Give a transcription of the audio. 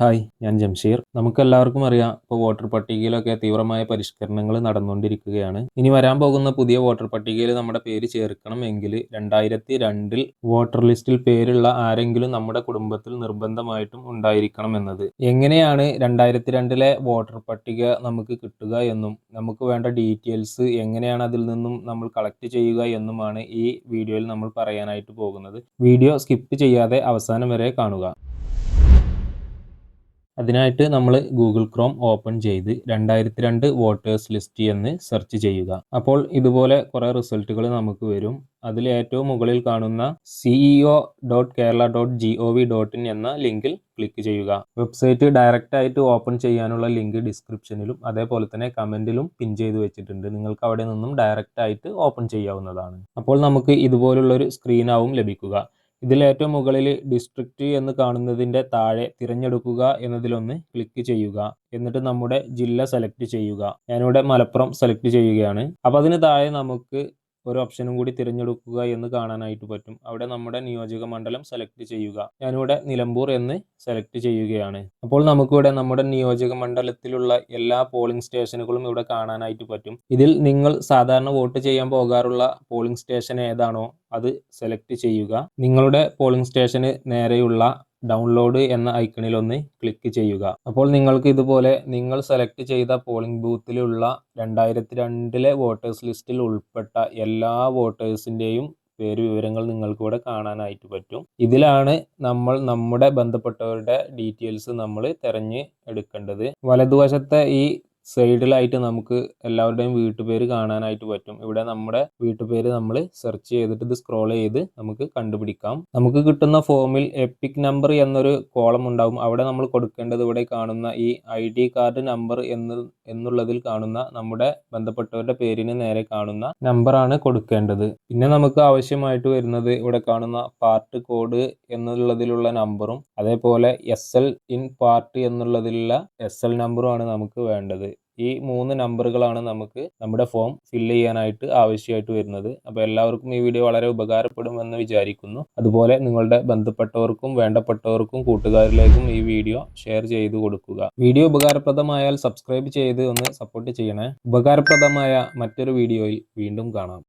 Hi ഞാൻ ജംഷീർ. നമുക്കെല്ലാവർക്കും അറിയാം ഇപ്പോൾ വോട്ടർ പട്ടികയിലൊക്കെ തീവ്രമായ പരിഷ്കരണങ്ങൾ നടന്നുകൊണ്ടിരിക്കുകയാണ്. ഇനി വരാൻ പോകുന്ന പുതിയ വോട്ടർ പട്ടികയിൽ നമ്മുടെ പേര് ചേർക്കണം എങ്കിൽ രണ്ടായിരത്തി രണ്ടിൽ വോട്ടർ ലിസ്റ്റിൽ പേരുള്ള ആരെങ്കിലും നമ്മുടെ കുടുംബത്തിൽ നിർബന്ധമായിട്ടും ഉണ്ടായിരിക്കണം എന്നത്. എങ്ങനെയാണ് രണ്ടായിരത്തി രണ്ടിലെ വോട്ടർ പട്ടിക നമുക്ക് കിട്ടുക എന്നും നമുക്ക് വേണ്ട ഡീറ്റെയിൽസ് എങ്ങനെയാണ് അതിൽ നിന്നും നമ്മൾ കളക്ട് ചെയ്യുക എന്നുമാണ് ഈ വീഡിയോയിൽ നമ്മൾ പറയാനായിട്ട് പോകുന്നത്. വീഡിയോ സ്കിപ്പ് ചെയ്യാതെ അവസാനം വരെ കാണുക. അതിനായിട്ട് നമ്മൾ ഗൂഗിൾ ക്രോം ഓപ്പൺ ചെയ്ത് രണ്ടായിരത്തി രണ്ട് വോട്ടേഴ്സ് ലിസ്റ്റ് എന്ന് സെർച്ച് ചെയ്യുക. അപ്പോൾ ഇതുപോലെ കുറേ റിസൾട്ടുകൾ നമുക്ക് വരും. അതിൽ ഏറ്റവും മുകളിൽ കാണുന്ന CEO dot Kerala dot G O V dot in എന്ന ലിങ്കിൽ ക്ലിക്ക് ചെയ്യുക. വെബ്സൈറ്റ് ഡയറക്റ്റ് ആയിട്ട് ഓപ്പൺ ചെയ്യാനുള്ള ലിങ്ക് ഡിസ്ക്രിപ്ഷനിലും അതേപോലെ തന്നെ കമന്റിലും പിൻ ചെയ്ത് വെച്ചിട്ടുണ്ട്. നിങ്ങൾക്ക് അവിടെ നിന്നും ഡയറക്റ്റ് ആയിട്ട് ഓപ്പൺ ചെയ്യാവുന്നതാണ്. അപ്പോൾ നമുക്ക് ഇതുപോലുള്ള ഇതുപോലുള്ളൊരു സ്ക്രീനാവും ലഭിക്കുക. ഇതിൽ ഏറ്റവും മുകളിൽ ഡിസ്ട്രിക്റ്റ് എന്ന് കാണുന്നതിന്റെ താഴെ തിരഞ്ഞെടുക്കുക എന്നതിലൊന്ന് ക്ലിക്ക് ചെയ്യുക. എന്നിട്ട് നമ്മുടെ ജില്ല സെലക്ട് ചെയ്യുക. ഞാനിവിടെ മലപ്പുറം സെലക്ട് ചെയ്യുകയാണ്. അപ്പോൾ അതിന് താഴെ നമുക്ക് ഒരു ഓപ്ഷനും കൂടി തിരഞ്ഞെടുക്കുക എന്ന് കാണാനായിട്ട് പറ്റും. അവിടെ നമ്മുടെ നിയോജക മണ്ഡലം സെലക്ട് ചെയ്യുക. ഞാനിവിടെ നിലമ്പൂർ എന്ന് സെലക്ട് ചെയ്യുകയാണ്. അപ്പോൾ നമുക്കിവിടെ നമ്മുടെ നിയോജക മണ്ഡലത്തിലുള്ള എല്ലാ പോളിംഗ് സ്റ്റേഷനുകളും ഇവിടെ കാണാനായിട്ട് പറ്റും. ഇതിൽ നിങ്ങൾ സാധാരണ വോട്ട് ചെയ്യാൻ പോകാറുള്ള പോളിംഗ് സ്റ്റേഷൻ ഏതാണോ അത് സെലക്ട് ചെയ്യുക. നിങ്ങളുടെ പോളിംഗ് സ്റ്റേഷന് നേരെയുള്ള ഡൗൺലോഡ് എന്ന ഐക്കണിൽ ഒന്ന് ക്ലിക്ക് ചെയ്യുക. അപ്പോൾ നിങ്ങൾക്ക് ഇതുപോലെ നിങ്ങൾ സെലക്ട് ചെയ്ത പോളിംഗ് ബൂത്തിലുള്ള രണ്ടായിരത്തി രണ്ടിലെ വോട്ടേഴ്സ് ലിസ്റ്റിൽ ഉൾപ്പെട്ട എല്ലാ വോട്ടേഴ്സിന്റെയും പേര് വിവരങ്ങൾ നിങ്ങൾക്ക് ഇവിടെ കാണാനായിട്ട് പറ്റും. ഇതിലാണ് നമ്മൾ നമ്മുടെ ബന്ധപ്പെട്ടവരുടെ ഡീറ്റെയിൽസ് നമ്മൾ തിരഞ്ഞ് എടുക്കേണ്ടത്. വലതുവശത്തെ ഈ സൈഡിലായിട്ട് നമുക്ക് എല്ലാവരുടെയും വീട്ടുപേര് കാണാനായിട്ട് പറ്റും. ഇവിടെ നമ്മുടെ വീട്ടുപേര് നമ്മൾ സെർച്ച് ചെയ്തിട്ട് ഇത് സ്ക്രോൾ ചെയ്ത് നമുക്ക് കണ്ടുപിടിക്കാം. നമുക്ക് കിട്ടുന്ന ഫോമിൽ എപ്പിക് നമ്പർ എന്നൊരു കോളം ഉണ്ടാവും. അവിടെ നമ്മൾ കൊടുക്കേണ്ടത് ഇവിടെ കാണുന്ന ഈ ഐ ഡി കാർഡ് നമ്പർ എന്ന് എന്നുള്ളതിൽ കാണുന്ന നമ്മുടെ ബന്ധപ്പെട്ടവരുടെ പേരിന് നേരെ കാണുന്ന നമ്പറാണ് കൊടുക്കേണ്ടത്. പിന്നെ നമുക്ക് ആവശ്യമായിട്ട് വരുന്നത് ഇവിടെ കാണുന്ന പാർട്ട് കോഡ് എന്നുള്ളതിലുള്ള നമ്പറും അതേപോലെ എസ് എൽ ഇൻ പാർട്ട് എന്നുള്ളതിലുള്ള എസ് എൽ നമ്പറും ആണ് നമുക്ക് വേണ്ടത്. ഈ മൂന്ന് നമ്പറുകളാണ് നമുക്ക് നമ്മുടെ ഫോം ഫില്ല് ചെയ്യാനായിട്ട് ആവശ്യമായിട്ട് വരുന്നത്. അപ്പോൾ എല്ലാവർക്കും ഈ വീഡിയോ വളരെ ഉപകാരപ്പെടുമെന്ന് വിചാരിക്കുന്നു. അതുപോലെ നിങ്ങളുടെ ബന്ധപ്പെട്ടവർക്കും വേണ്ടപ്പെട്ടവർക്കും കൂട്ടുകാരിലേക്കും ഈ വീഡിയോ ഷെയർ ചെയ്ത് കൊടുക്കുക. വീഡിയോ ഉപകാരപ്രദമായാൽ സബ്സ്ക്രൈബ് ചെയ്ത് ഒന്ന് സപ്പോർട്ട് ചെയ്യണേ. ഉപകാരപ്രദമായ മറ്റൊരു വീഡിയോയിൽ വീണ്ടും കാണാം.